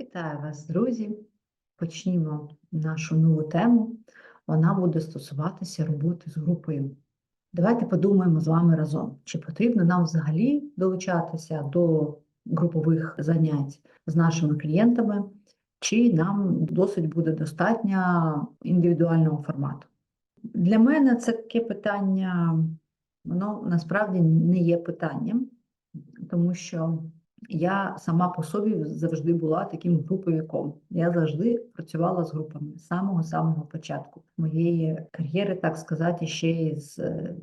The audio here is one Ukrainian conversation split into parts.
Вітаю вас, друзі! Почнімо нашу нову тему. Вона буде стосуватися роботи з групою. Давайте подумаємо з вами разом, чи потрібно нам взагалі долучатися до групових занять з нашими клієнтами, чи нам досить буде достатньо індивідуального формату. Для мене це таке питання, воно насправді не є питанням, тому що я сама по собі завжди була таким груповиком. Я завжди працювала з групами з самого-самого початку моєї кар'єри, так сказати, ще з е,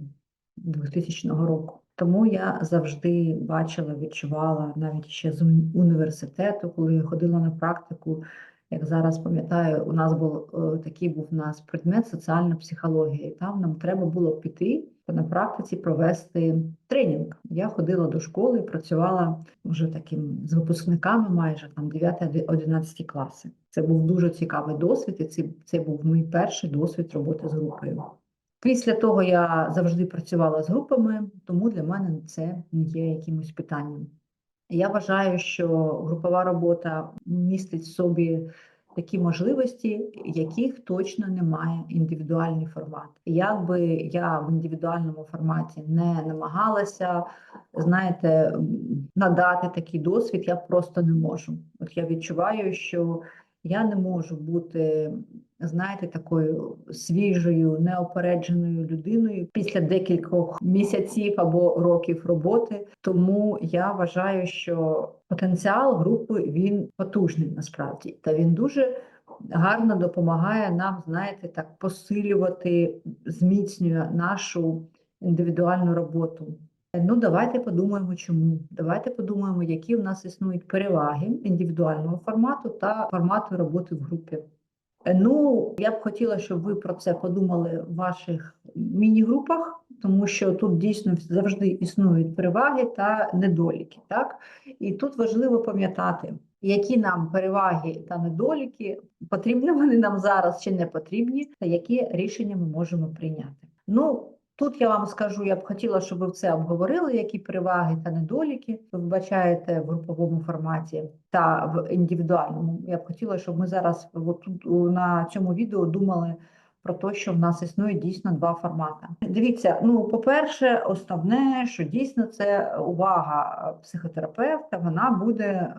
2000 року. Тому я завжди бачила, відчувала навіть ще з університету, коли я ходила на практику. Як зараз пам'ятаю, у нас був е, такий був у нас предмет соціальна психологія, і там нам треба було піти на практиці провести тренінг. Я ходила до школи працювала вже таким з випускниками, майже там 9-11 класи. Це був дуже цікавий досвід, і це, це був мій перший досвід роботи з групою. Після того я завжди працювала з групами, тому для мене це не є якимось питанням. Я вважаю, що групова робота містить в собі такі можливості, яких точно немає індивідуальний формат. Як би я в індивідуальному форматі не намагалася, знаєте, надати такий досвід, я просто не можу. От я відчуваю, що я не можу бути, знаєте, такою свіжою, неопередженою людиною після декількох місяців або років роботи. Тому я вважаю, що потенціал групи він потужний насправді, та він дуже гарно допомагає нам, знаєте, так посилювати, зміцнює нашу індивідуальну роботу. Ну, давайте подумаємо, чому. Давайте подумаємо, які в нас існують переваги індивідуального формату та формату роботи в групі. Ну, я б хотіла, щоб ви про це подумали в ваших міні-групах, тому що тут дійсно завжди існують переваги та недоліки. Так? І тут важливо пам'ятати, які нам переваги та недоліки, потрібні вони нам зараз чи не потрібні, та які рішення ми можемо прийняти. Ну, Тут я вам скажу, я б хотіла, щоб ви це обговорили, які переваги та недоліки ви вбачаєте в груповому форматі та в індивідуальному. Я б хотіла, щоб ми зараз от тут на цьому відео думали про те, що в нас існує дійсно два формати. Дивіться, ну по-перше, основне, що дійсно це увага психотерапевта, вона буде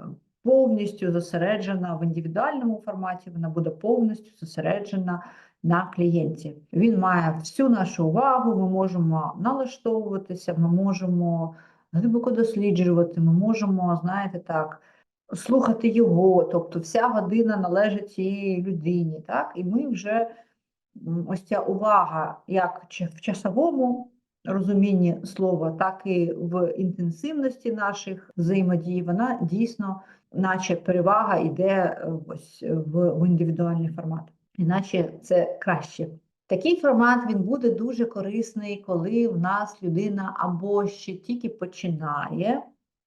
повністю зосереджена в індивідуальному форматі, вона буде повністю зосереджена на клієнті. Він має всю нашу увагу, ми можемо налаштовуватися, ми можемо глибоко досліджувати, ми можемо, знаєте, так, слухати його, тобто вся година належить цій людині, так, і ми вже ось ця увага як в часовому розумінні слова, так і в інтенсивності наших взаємодій, вона дійсно, наче перевага йде е, ось в, в індивідуальний формат іначе це краще. Такий формат він буде дуже корисний, коли в нас людина або ще тільки починає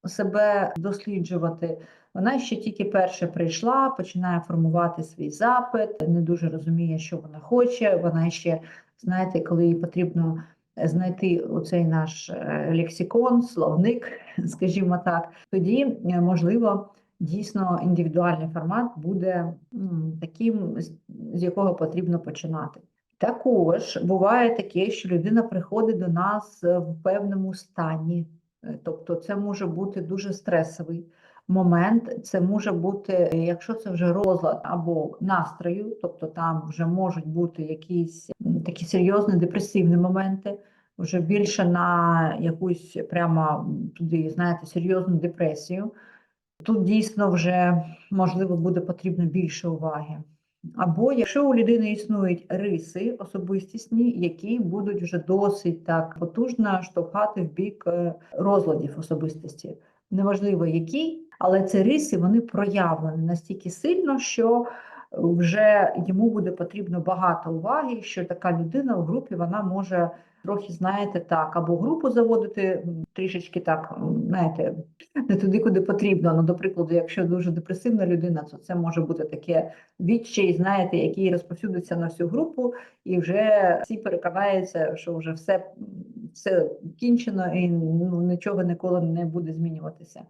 себе досліджувати. Вона ще тільки перше прийшла, починає формувати свій запит, не дуже розуміє, що вона хоче. Вона ще, знаєте, коли їй потрібно знайти оцей наш е, лексикон, словник, скажімо так, тоді е, можливо дійсно індивідуальний формат буде таким, з якого потрібно починати. Також буває таке, що людина приходить до нас е, в певному стані, Е, тобто це може бути дуже стресовий момент, це може бути, е, якщо це вже розлад або настрою, тобто там вже можуть бути якісь такі серйозні депресивні моменти, вже більше на якусь прямо туди, знаєте, серйозну депресію. Тут дійсно вже можливо буде потрібно більше уваги. Або якщо у людини існують риси особистісні, які будуть вже досить так потужно штовхати в бік е, розладів особистості, неважливо які, але ці риси вони проявлені настільки сильно, що вже йому буде потрібно багато уваги, що така людина в групі вона може трохи, знаєте, так, або групу заводити трішечки так, знаєте, не туди, куди потрібно. Ну, до прикладу, якщо дуже депресивна людина, то це може бути таке відчай, знаєте, який розповсюдиться на всю групу, і вже всі переконаються, що вже все, все кінчено і ну, нічого ніколи не буде змінюватися.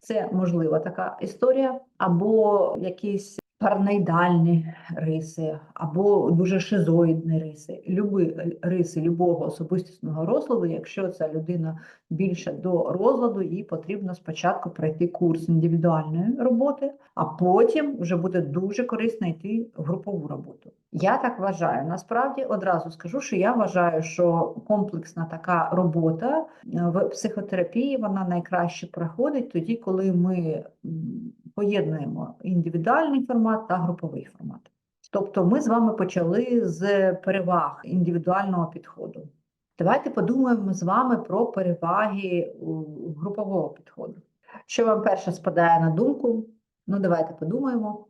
Це можлива така історія, або якісь параноїдальні риси, або дуже шизоїдні риси. Люби риси любого особистісного розладу, якщо ця людина більше до розладу, їй потрібно спочатку пройти курс індивідуальної роботи, а потім вже буде дуже корисно йти в групову роботу. Я так вважаю. Насправді одразу скажу, що я вважаю, що комплексна така робота е, в психотерапії вона найкраще проходить тоді, коли ми поєднуємо індивідуальний формат та груповий формат. Тобто ми з вами почали з переваг індивідуального підходу. Давайте подумаємо з вами про переваги групового підходу. Що вам перше спадає на думку? Ну, давайте подумаємо.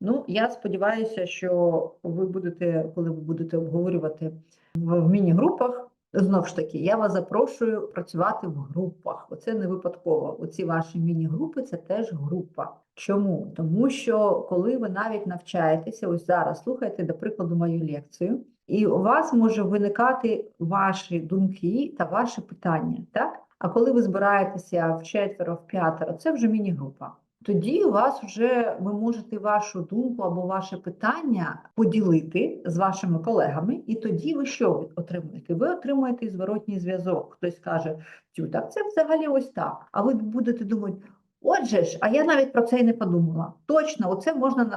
Ну, я сподіваюся, що ви будете, коли ви будете обговорювати в, міні-групах, знов ж таки, я вас запрошую працювати в групах. Оце не випадково. Оці ваші міні-групи це теж група. Чому? Тому що коли ви навіть навчаєтеся, ось зараз слухайте, до прикладу, мою лекцію, і у вас може виникати ваші думки та ваші питання, так? А коли ви збираєтеся в четверо, в п'ятеро, це вже міні-група. Тоді у вас вже ви можете вашу думку або ваше питання поділити з вашими колегами, і тоді ви що отримуєте? Ви отримуєте зворотній зв'язок. Хтось каже, тю, так це взагалі ось так. А ви будете думати. Отже ж, а я навіть про це і не подумала. Точно, оце можна на,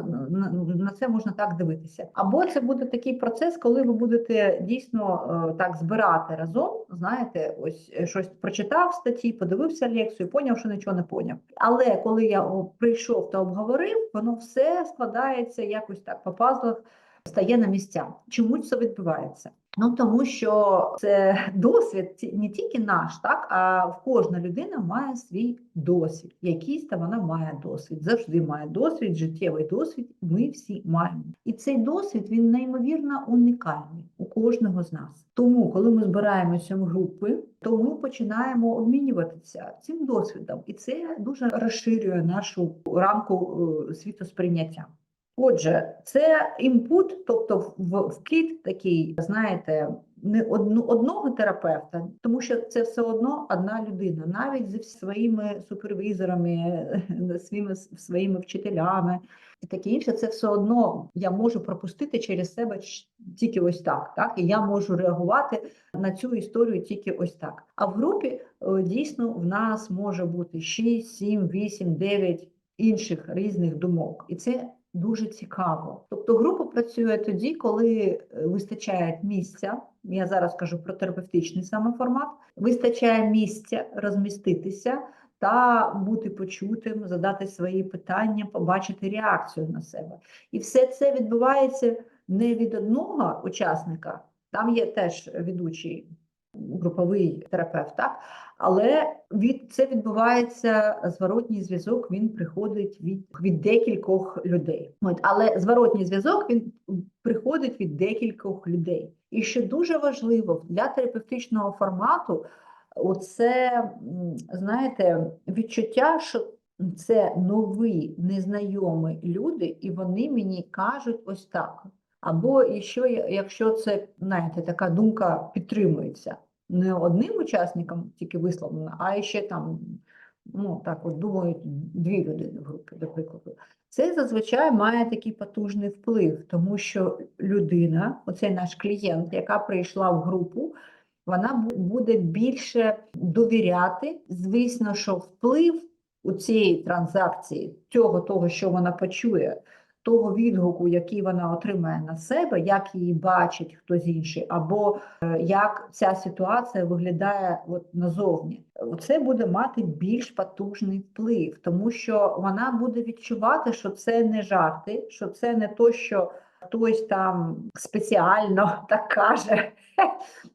на, це можна так дивитися. Або це буде такий процес, коли ви будете дійсно е, так збирати разом. Знаєте, ось е, щось прочитав статті, подивився лекцію, поняв, що нічого не поняв. Але коли я прийшов та обговорив, воно все складається якось так по пазлах, стає на місця. Чому це відбувається? Ну тому що це досвід не тільки наш, так а в кожна людина має свій досвід. Якийсь та вона має досвід, завжди має досвід, життєвий досвід. Ми всі маємо. І цей досвід він неймовірно унікальний у кожного з нас. Тому, коли ми збираємося в групи, то ми починаємо обмінюватися цим досвідом, і це дуже розширює нашу рамку е, світосприйняття. Отже, це імпут, тобто вкид такий, знаєте, не одного терапевта, тому що це все одно одна людина, навіть зі своїми супервізорами, своїми, своїми вчителями і таке інше, це все одно я можу пропустити через себе тільки ось так. так? І я можу реагувати на цю історію тільки ось так. А в групі е, дійсно в нас може бути 6, 7, 8, 9 інших різних думок. І це дуже цікаво. Тобто група працює тоді, коли е, вистачає місця. Я зараз кажу про терапевтичний саме формат. Вистачає місця розміститися та бути почутим, задати свої питання, побачити реакцію на себе. І все це відбувається не від одного учасника. Там є теж ведучий груповий терапевт, так? Але від це відбувається зворотній зв'язок. Він приходить від, від декількох людей. От, але зворотній зв'язок він приходить від декількох людей. І що дуже важливо для терапевтичного формату, оце знаєте, відчуття, що це нові незнайомі люди, і вони мені кажуть ось так. Або і що, якщо це знаєте, така думка підтримується не одним учасником тільки висловлена, а ще там, ну так от думають дві людини в групі, до прикладу. Це зазвичай має такий потужний вплив, тому що людина, оцей наш клієнт, яка прийшла в групу, вона буде більше довіряти. Звісно, що вплив у цієї транзакції, цього того, що вона почує, того відгуку, який вона отримає на себе, як її бачить хтось інший, або е, як ця ситуація виглядає от назовні. Це буде мати більш потужний вплив, тому що вона буде відчувати, що це не жарти, що це не то, що хтось там спеціально так каже.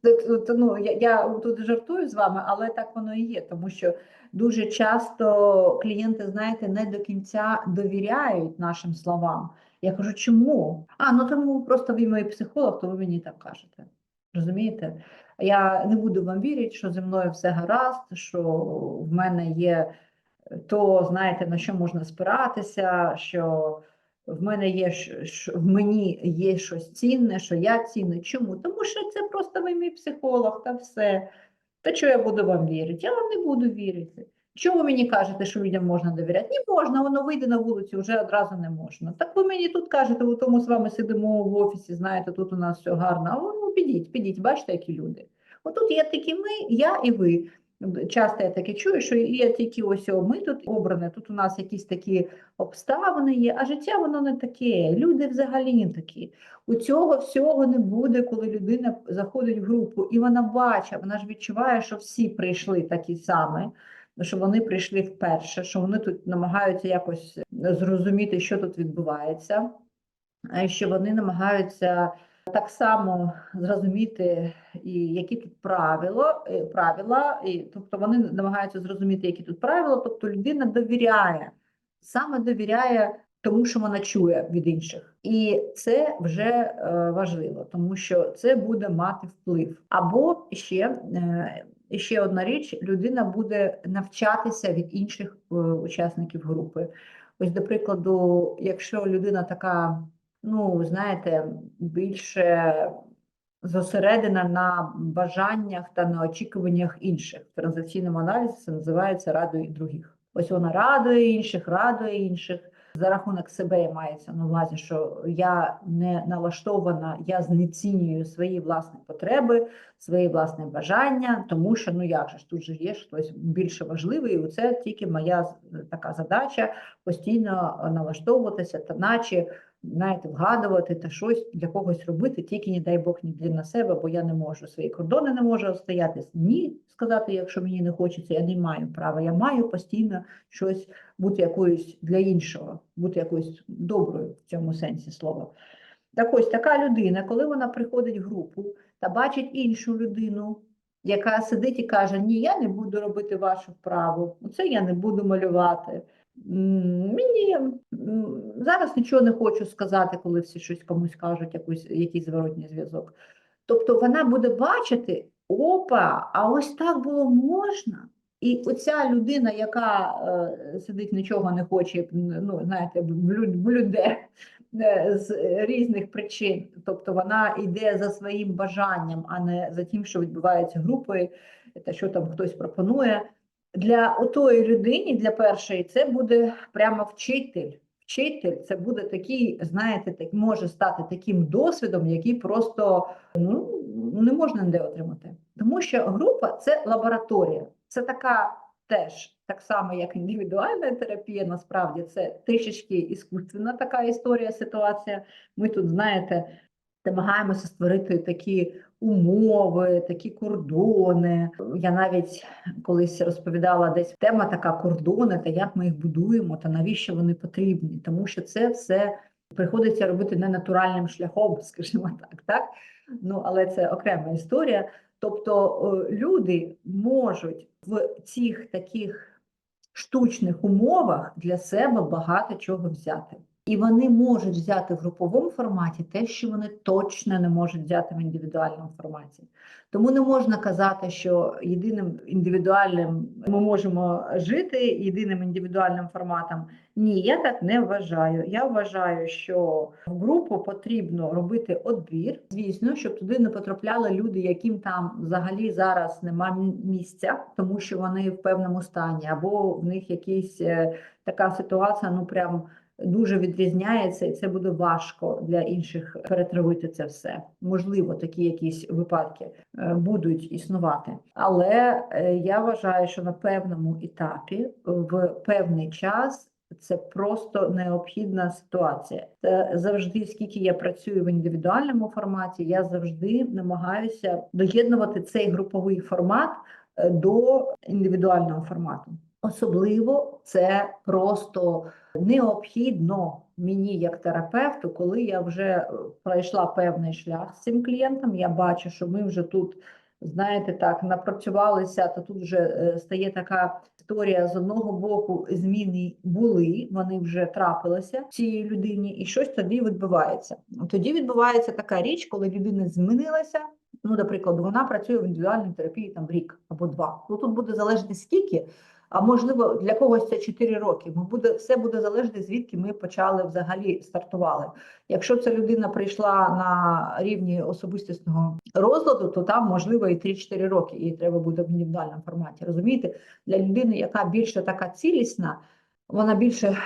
Тобто, Ну, я, я тут жартую з вами, але так воно і є, тому що дуже часто клієнти, знаєте, не до кінця довіряють нашим словам. Я кажу, чому? А, ну тому просто ви мій психолог, то ви мені так кажете. Розумієте? Я не буду вам вірити, що зі мною все гаразд, що в мене є то, знаєте, на що можна спиратися, що в мене є в мені є щось цінне, що я цінна. Чому? Тому що це просто ви мій психолог та все. Та що я буду вам вірити? Я вам не буду вірити. Чому ви мені кажете, що людям можна довіряти? Не можна, воно вийде на вулицю, вже одразу не можна. Так ви мені тут кажете, у тому з вами сидимо в офісі, знаєте, тут у нас все гарно. А ну підіть, підіть, бачите, які люди. Отут є такі ми, я і ви. Часто я таке чую, що є тільки ось ми тут обрані, тут у нас якісь такі обставини є, а життя воно не таке. Люди взагалі не такі. У цього всього не буде, коли людина заходить в групу, і вона бачить, вона ж відчуває, що всі прийшли такі самі, що вони прийшли вперше, що вони тут намагаються якось зрозуміти, що тут відбувається, що вони намагаються так само зрозуміти, і які тут правила, е, правила, і, тобто вони намагаються зрозуміти, які тут правила, тобто людина довіряє, саме довіряє тому, що вона чує від інших. І це вже е, важливо, тому що це буде мати вплив. Або ще, е, ще одна річ: людина буде навчатися від інших е, учасників групи. Ось, до прикладу, якщо людина така, ну знаєте, більше зосередена на бажаннях та на очікуваннях інших. В транзакційному аналізі це називається радою других. Ось вона радує інших, радує інших. За рахунок себе мається на увазі, що я не налаштована, я знецінюю свої власні потреби, свої власні бажання, тому що ну як же ж тут же є хтось більше важливий, і це тільки моя така задача постійно налаштовуватися, та наче знаєте, вгадувати та щось для когось робити, тільки не дай Бог не для себе, бо я не можу свої кордони не можу стояти. Ні, сказати, якщо мені не хочеться, я не маю права. Я маю постійно щось бути якоюсь для іншого, бути якоюсь доброю в цьому сенсі слова. Так ось така людина, коли вона приходить в групу та бачить іншу людину, яка сидить і каже: Ні, я не буду робити вашу вправу, це я не буду малювати. Мені зараз нічого не хочу сказати, коли всі щось комусь кажуть, якийсь, якийсь зворотній зв'язок. Тобто вона буде бачити, опа, а ось так було можна. І оця людина, яка е, сидить, нічого не хоче, ну, знаєте, блюде е, з різних причин. Тобто вона йде за своїм бажанням, а не за тим, що відбувається групою, та що там хтось пропонує. Для отої людині, для першої, це буде прямо вчитель. Вчитель це буде такий, знаєте, так може стати таким досвідом, який просто ну, не можна ніде отримати. Тому що група це лабораторія, це така теж так само, як індивідуальна терапія. Насправді це трішечки іскусственна така історія, ситуація. Ми тут, знаєте, намагаємося створити такі умови, такі кордони. Я навіть колись розповідала десь тема така кордони, та як ми їх будуємо, та навіщо вони потрібні, тому що це все приходиться робити не натуральним шляхом, скажімо так, так? Ну але це окрема історія. Тобто люди можуть в цих таких штучних умовах для себе багато чого взяти. І вони можуть взяти в груповому форматі те, що вони точно не можуть взяти в індивідуальному форматі. Тому не можна казати, що єдиним індивідуальним ми можемо жити єдиним індивідуальним форматом. Ні, я так не вважаю. Я вважаю, що в групу потрібно робити отбір, звісно, щоб туди не потрапляли люди, яким там взагалі зараз нема місця, тому що вони в певному стані, або в них якась е, така ситуація, ну прям дуже відрізняється, і це буде важко для інших перетравити це все. Можливо, такі якісь випадки е, будуть існувати. Але е, я вважаю, що на певному етапі в певний час. Це просто необхідна ситуація. Це завжди, скільки я працюю в індивідуальному форматі, я завжди намагаюся доєднувати цей груповий формат е, до індивідуального формату. Особливо це просто необхідно мені як терапевту, коли я вже е, пройшла певний шлях з цим клієнтом. Я бачу, що ми вже тут, знаєте, так напрацювалися, то тут вже е, стає така історія з одного боку, зміни були, вони вже трапилися цій людині, і щось тоді відбувається. Тоді відбувається така річ, коли людина змінилася. Ну, до прикладу, вона працює в індивідуальній терапії там рік або два. Ну тут буде залежати скільки. А можливо, для когось це 4 роки. Ми буде, все буде залежати, звідки ми почали взагалі стартували. Якщо ця людина прийшла на рівні особистісного розладу, то там можливо і 3-4 роки, і треба буде в індивідуальному форматі. Розумієте, для людини, яка більше така цілісна, вона більше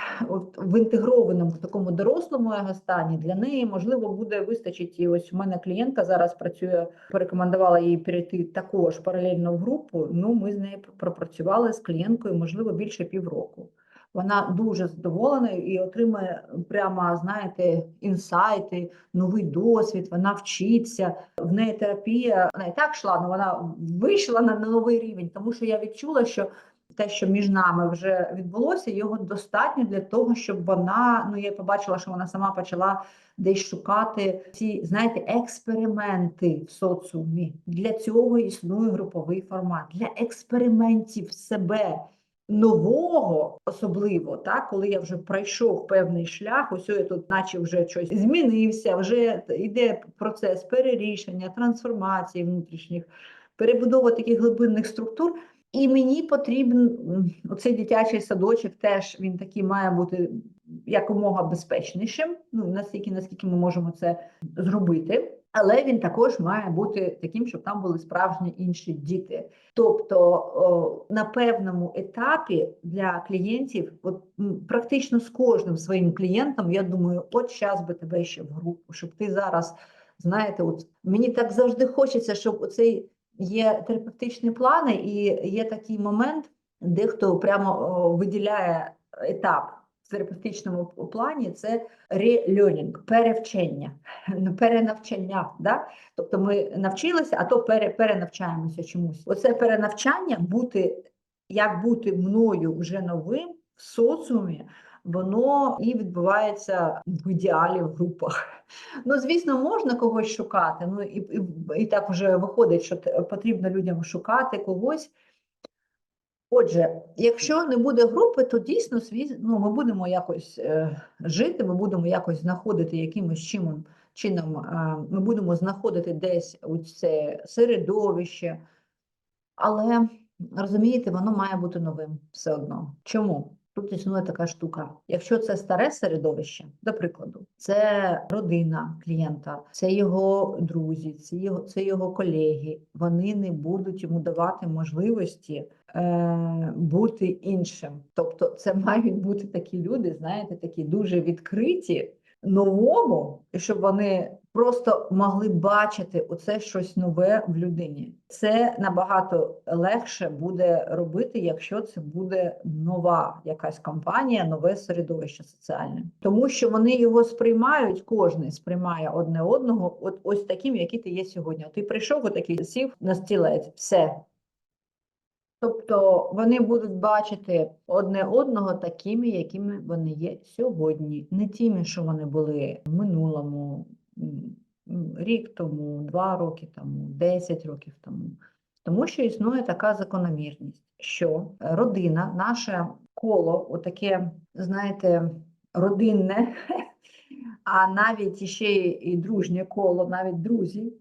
в інтегрованому в такому дорослому стані, для неї можливо буде вистачить. І ось у мене клієнтка зараз працює, порекомендувала їй перейти також паралельно в групу. Ну, ми з нею пропрацювали з клієнткою, можливо, більше півроку. Вона дуже задоволена і отримує прямо, знаєте, інсайти, новий досвід. Вона вчиться. В неї терапія вона і так йшла, але вона вийшла на новий рівень, тому що я відчула, що те, що між нами вже відбулося, його достатньо для того, щоб вона ну я побачила, що вона сама почала десь шукати ці, знаєте, експерименти в соціумі. Для цього існує груповий формат для експериментів себе. Нового особливо, так, коли я вже пройшов певний шлях, ось я тут, наче вже щось змінився, вже йде процес перерішення, трансформації внутрішніх, перебудова таких глибинних структур. І мені потрібен оцей дитячий садочок, теж він такий має бути якомога безпечнішим, ну настільки, наскільки ми можемо це зробити. Але він також має бути таким, щоб там були справжні інші діти. Тобто о, на певному етапі для клієнтів, от практично з кожним своїм клієнтом, я думаю, от час би тебе ще в групу, щоб ти зараз, знаєте, от мені так завжди хочеться, щоб оцей є терапевтичні плани, і є такий момент, де хто прямо виділяє етап в терапевтичному плані, це релернінг, перевчення, перенавчання. Да? Тобто ми навчилися, а то пере, перенавчаємося чомусь. Оце перенавчання бути, як бути мною вже новим в соціумі воно і відбувається в ідеалі в групах. Ну, звісно, можна когось шукати. Ну і, і, і так вже виходить, що потрібно людям шукати когось. Отже, якщо не буде групи, то дійсно ну, ми будемо якось е, жити, ми будемо якось знаходити якимось чином, чином е, ми будемо знаходити десь у це середовище, але розумієте, воно має бути новим все одно. Чому? Тут існує така штука. Якщо це старе середовище, до прикладу, це родина клієнта, це його друзі, це його це його колеги. Вони не будуть йому давати можливості е, бути іншим. Тобто, це мають бути такі люди, знаєте, такі дуже відкриті новому, і щоб вони просто могли бачити оце щось нове в людині. Це набагато легше буде робити, якщо це буде нова якась компанія, нове середовище соціальне, тому що вони його сприймають, кожен сприймає одне одного, от ось таким, який ти є сьогодні. Ти прийшов, отакий сів на стілець, все. Тобто вони будуть бачити одне одного такими, якими вони є сьогодні, не тими, що вони були в минулому, рік тому, два роки тому, десять років тому. Тому що існує така закономірність, що родина, наше коло, отаке, знаєте, родинне, а навіть ще і дружнє коло, навіть друзі.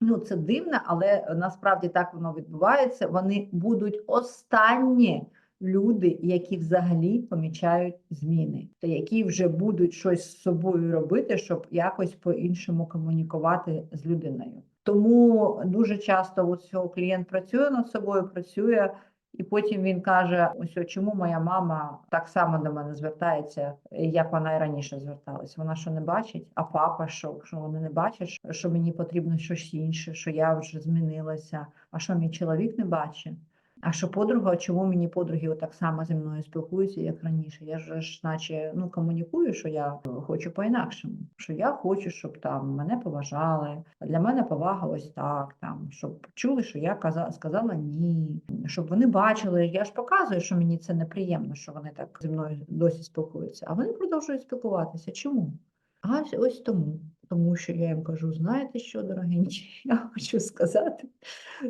Ну, це дивно, але насправді так воно відбувається. Вони будуть останні люди, які взагалі помічають зміни, та які вже будуть щось з собою робити, щоб якось по-іншому комунікувати з людиною. Тому дуже часто от цього клієнт працює над собою, працює. І потім він каже: ось чому моя мама так само до мене звертається, як вона і раніше зверталась. Вона що не бачить, а папа що що вони не бачать, що мені потрібно щось інше, що я вже змінилася. А що мій чоловік не бачить? А що подруга, чому мені подруги так само зі мною спілкуються, як раніше? Я ж, наче, ну комунікую, що я хочу по-інакшому, що я хочу, щоб там мене поважали. Для мене повага ось так, там, щоб чули, що я казала, сказала ні, щоб вони бачили. Я ж показую, що мені це неприємно, що вони так зі мною досі спілкуються. А вони продовжують спілкуватися. Чому? А ось тому. Тому що я їм кажу: знаєте що, дорогенькі, я хочу сказати,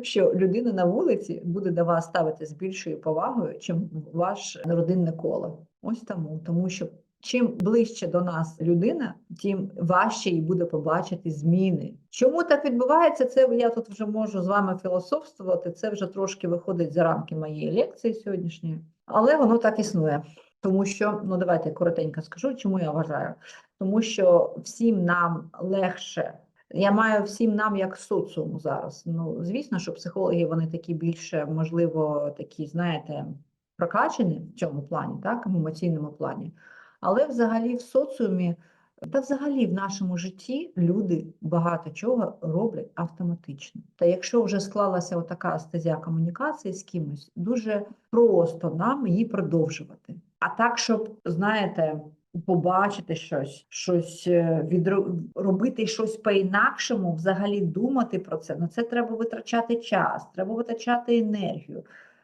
що людина на вулиці буде до вас ставити з більшою повагою, чим ваш родинне коло. Ось тому, тому що Чим ближче до нас людина, тим важче їй буде побачити зміни. Чому так відбувається? Це я тут вже можу з вами філософствувати. Це вже трошки виходить за рамки моєї лекції сьогоднішньої, але воно так існує. Тому що, ну давайте коротенько скажу, чому я вважаю. Тому що всім нам легше. Я маю всім нам як соціуму зараз. Ну, звісно, що психологи вони такі більше, можливо, такі, знаєте, прокачені в цьому плані, так, в емоційному плані. Але взагалі в соціумі, та взагалі в нашому житті люди багато чого роблять автоматично. Та якщо вже склалася така стезя комунікації з кимось, дуже просто нам її продовжувати. А так, щоб, знаєте, побачити щось, щось відробити відро... робити щось по-інакшому, взагалі думати про це, ну це треба витрачати час, треба витрачати енергію.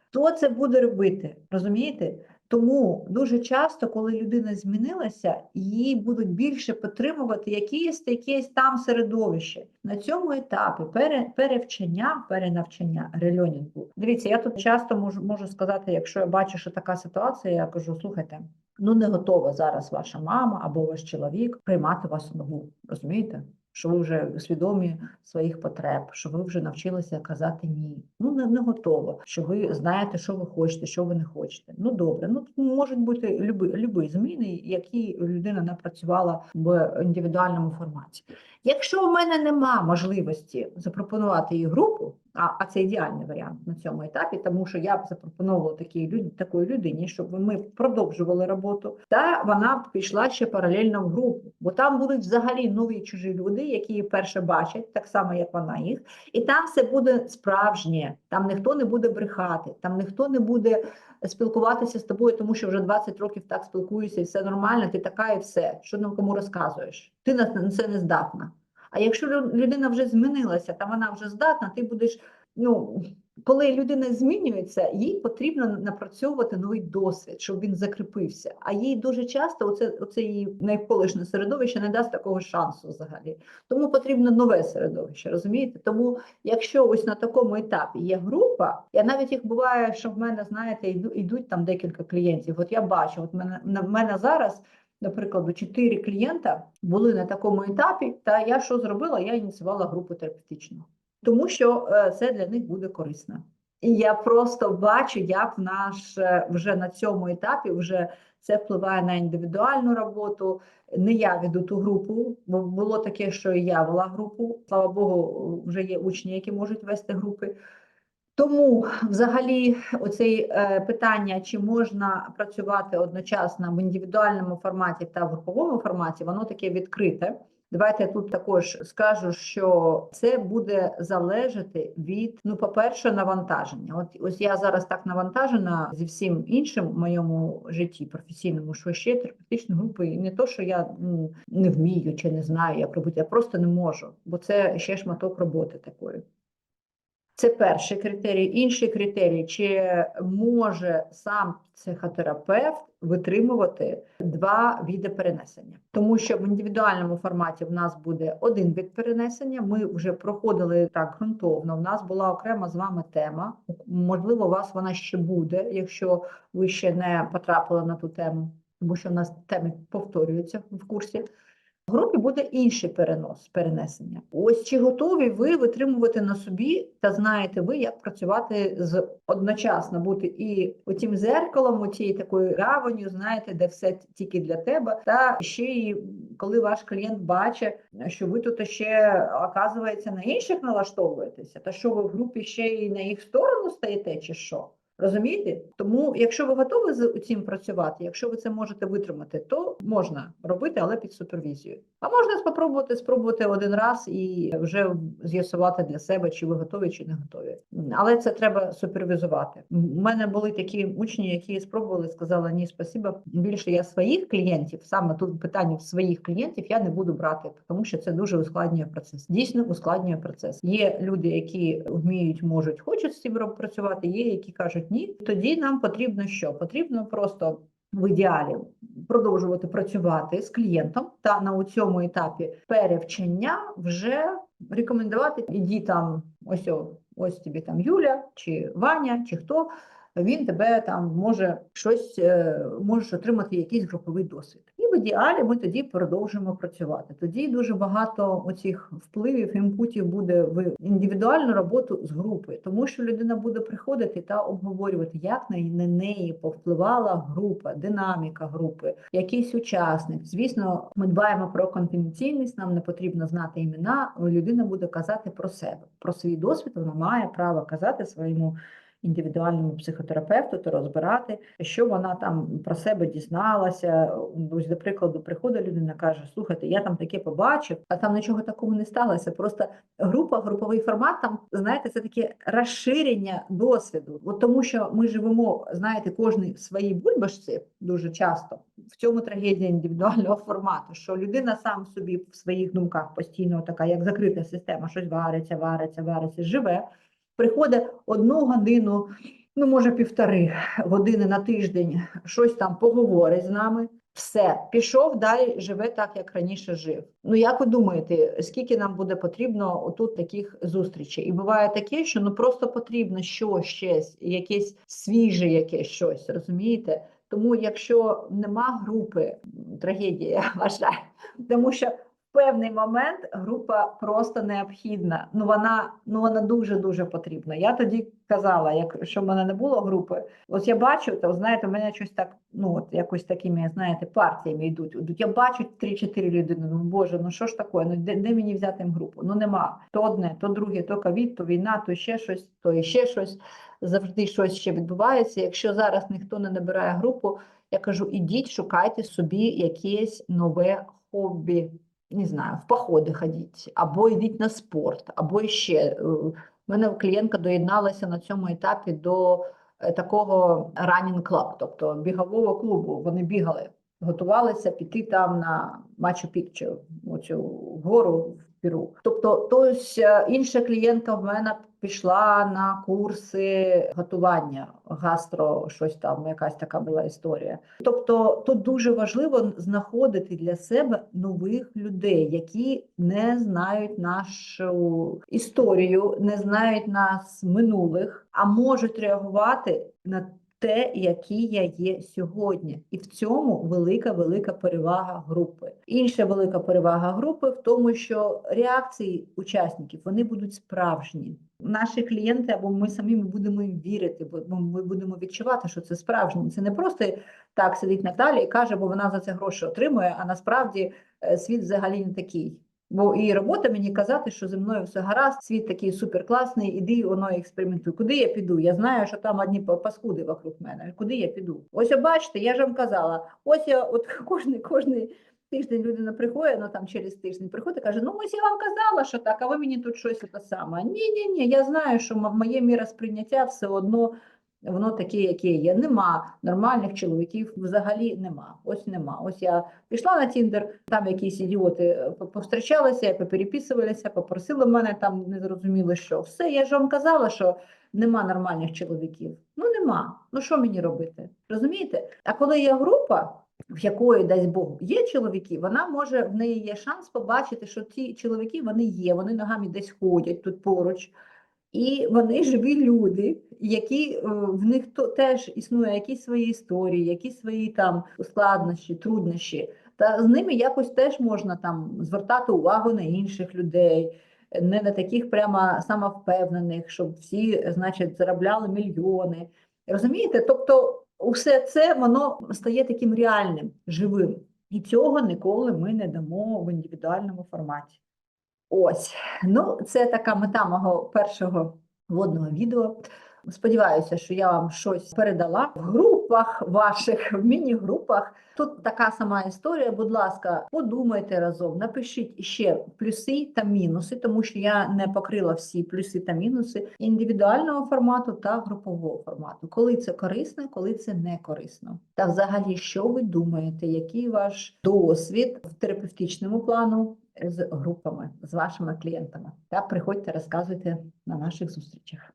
Хто це буде робити? Розумієте? Тому дуже часто, коли людина змінилася, її будуть більше підтримувати якесь якесь там середовище. На цьому етапі пере, перевчення, перенавчання рельонінгу. Дивіться, я тут часто можу, можу сказати, якщо я бачу, що така ситуація, я кажу: слухайте, ну не готова зараз ваша мама або ваш чоловік приймати вас нову. Розумієте? Що ви вже свідомі своїх потреб, що ви вже навчилися казати ні. Ну не, не готово. Що ви знаєте, що ви хочете, що ви не хочете. Ну добре, ну можуть бути люби, люби зміни, які людина напрацювала в індивідуальному форматі. Якщо в мене нема можливості запропонувати їй групу, а, а це ідеальний варіант на цьому етапі, тому що я б запропонувала такій люд, такої людині, щоб ми продовжували роботу, та вона б пішла ще паралельно в групу, бо там будуть взагалі нові чужі люди, які її перше бачать, так само як вона їх, і там все буде справжнє. Там ніхто не буде брехати, там ніхто не буде спілкуватися з тобою, тому що вже 20 років так спілкуєшся, і все нормально, ти така і все. Що нам кому розказуєш? Ти на це не здатна. А якщо людина вже змінилася, та вона вже здатна, ти будеш. Ну, коли людина змінюється, їй потрібно напрацьовувати новий досвід, щоб він закріпився. А їй дуже часто оце, оце її навколишнє середовище не дасть такого шансу взагалі. Тому потрібно нове середовище, розумієте? Тому, якщо ось на такому етапі є група, я навіть їх буває, що в мене, знаєте, йдуть там декілька клієнтів. От я бачу, от мене на мене зараз. Наприклад, чотири клієнта були на такому етапі, та я що зробила? Я ініціювала групу терапевтичну, тому що це для них буде корисно. І я просто бачу, як наш вже на цьому етапі вже це впливає на індивідуальну роботу. Не я веду ту групу, бо було таке, що і я вела групу. Слава Богу, вже є учні, які можуть вести групи. Тому, взагалі, оце е, питання, чи можна працювати одночасно в індивідуальному форматі та в груповому форматі, воно таке відкрите. Давайте я тут також скажу, що це буде залежати від, ну, по-перше, навантаження. От ось я зараз так навантажена зі всім іншим в моєму житті професійному, що ще терапевтичні групи, і не то, що я ну, не вмію чи не знаю, як робити, я просто не можу, бо це ще шматок роботи такої. Це перший критерій. Інший критерій, чи може сам психотерапевт витримувати два види перенесення, тому що в індивідуальному форматі в нас буде один вид перенесення. Ми вже проходили так ґрунтовно. У нас була окрема з вами тема. Можливо, у вас вона ще буде, якщо ви ще не потрапили на ту тему, тому що в нас теми повторюються в курсі. Групі буде інший перенос, перенесення. Ось чи готові ви витримувати на собі та знаєте ви, як працювати з одночасно бути і отім зеркалом, отією такою гаванню, знаєте, де все тільки для тебе, та ще й коли ваш клієнт бачить, що ви тут ще оказується на інших налаштовуєтеся, та що ви в групі ще й на їх сторону стаєте, чи що? Розумієте? Тому, якщо ви готові з цим працювати, якщо ви це можете витримати, то можна робити, але під супервізією. А можна спробувати спробувати один раз і вже з'ясувати для себе, чи ви готові, чи не готові. Але це треба супервізувати. У мене були такі учні, які спробували, сказали ні, спасіба. Більше я своїх клієнтів, саме тут питання своїх клієнтів, я не буду брати, тому що це дуже ускладнює процес. Дійсно ускладнює процес. Є люди, які вміють, можуть, хочуть з цим працювати. Є які кажуть ні. Тоді нам потрібно що? Потрібно просто в ідеалі продовжувати працювати з клієнтом та на цьому етапі перевчення вже рекомендувати іді там ось ось тобі там Юля чи Ваня, чи хто. Він тебе там може щось е, можеш отримати якийсь груповий досвід. І в ідеалі ми тоді продовжимо працювати. Тоді дуже багато оцих впливів, імпутів буде в індивідуальну роботу з групою, тому що людина буде приходити та обговорювати, як на неї повпливала група, динаміка групи, якийсь учасник. Звісно, ми дбаємо про конфіденційність, нам не потрібно знати імена. Людина буде казати про себе, про свій досвід. Вона має право казати своєму індивідуальному психотерапевту, то розбирати, що вона там про себе дізналася. Ось, до прикладу, приходить людина, каже: Слухайте, я там таке побачив, а там нічого такого не сталося. Просто група, груповий формат, там знаєте, це таке розширення досвіду. От тому, що ми живемо, знаєте, кожний в своїй бульбашці дуже часто. В цьому трагедія індивідуального формату, що людина сам собі в своїх думках постійно така, як закрита система, щось вариться, вариться, вариться, живе приходить одну годину, ну може півтори години на тиждень, щось там поговорить з нами. Все, пішов далі, живе так, як раніше жив. Ну як ви думаєте, скільки нам буде потрібно отут таких зустрічей? І буває таке, що ну просто потрібно що щось, якесь свіже, якесь щось, розумієте? Тому, якщо нема групи, трагедія вважаю, тому що певний момент група просто необхідна. Ну вона ну вона дуже дуже потрібна. Я тоді казала, якщо в мене не було групи, ось я бачу, то знаєте, у мене щось так, ну от якось такими, знаєте, партіями йдуть. Йдуть. Я бачу 3-4 людини. Ну боже, ну що ж таке? Ну де, де мені взяти групу? Ну нема. То одне, то друге, то ковід, то війна, то ще щось, то ще щось. Завжди щось ще відбувається. Якщо зараз ніхто не набирає групу, я кажу: ідіть, шукайте собі якесь нове хобі не знаю, в походи ходіть, або йдіть на спорт, або ще. У мене клієнтка доєдналася на цьому етапі до е, такого running club, тобто бігового клубу. Вони бігали, готувалися піти там на Мачу Пікчу, оцю гору в Тобто, тось е, інша клієнтка в мене пішла на курси готування гастро, щось там, якась така була історія. Тобто, тут дуже важливо знаходити для себе нових людей, які не знають нашу історію, не знають нас минулих, а можуть реагувати на те, який я є сьогодні, і в цьому велика велика перевага групи. Інша велика перевага групи в тому, що реакції учасників вони будуть справжні. Наші клієнти або ми самі ми будемо їм вірити, бо ми будемо відчувати, що це справжнє. Це не просто так сидить Наталі і каже, бо вона за це гроші отримує. А насправді е, світ взагалі не такий. Бо і робота мені казати, що зі мною все гаразд, світ такий суперкласний, іди воно експериментуй. Куди я піду? Я знаю, що там одні паскуди вокруг мене. Куди я піду? Ось бачите, я ж вам казала. Ось я от кожний кожний тиждень людина приходить, ну там через тиждень приходить каже: Ну ось я вам казала, що так, а ви мені тут щось те саме. Ні, ні, ні, я знаю, що моє міра сприйняття все одно воно таке, яке є. Нема нормальних чоловіків, взагалі нема. Ось нема. Ось я пішла на Тіндер, там якісь ідіоти е, повстрічалися, попереписувалися, попросили мене там незрозуміло що. Все, я ж вам казала, що нема нормальних чоловіків. Ну нема. Ну що мені робити? Розумієте? А коли є група. В якої дасть Бог є чоловіки, вона може в неї є шанс побачити, що ці чоловіки вони є, вони ногами десь ходять тут поруч, і вони живі люди, які е, в них то теж існує якісь свої історії, якісь свої там складнощі, труднощі. Та з ними якось теж можна там звертати увагу на інших людей, не на таких прямо самовпевнених, щоб всі, значить, заробляли мільйони. Розумієте? Тобто, усе це воно стає таким реальним, живим. І цього ніколи ми не дамо в індивідуальному форматі. Ось, ну це така мета мого першого водного відео. Сподіваюся, що я вам щось передала в групах ваших, в міні-групах. Тут така сама історія. Будь ласка, подумайте разом, напишіть ще плюси та мінуси, тому що я не покрила всі плюси та мінуси індивідуального формату та групового формату. Коли це корисно, коли це не корисно. Та взагалі, що ви думаєте, який ваш досвід в терапевтичному плану? З групами, з вашими клієнтами та приходьте, розказуйте на наших зустрічах.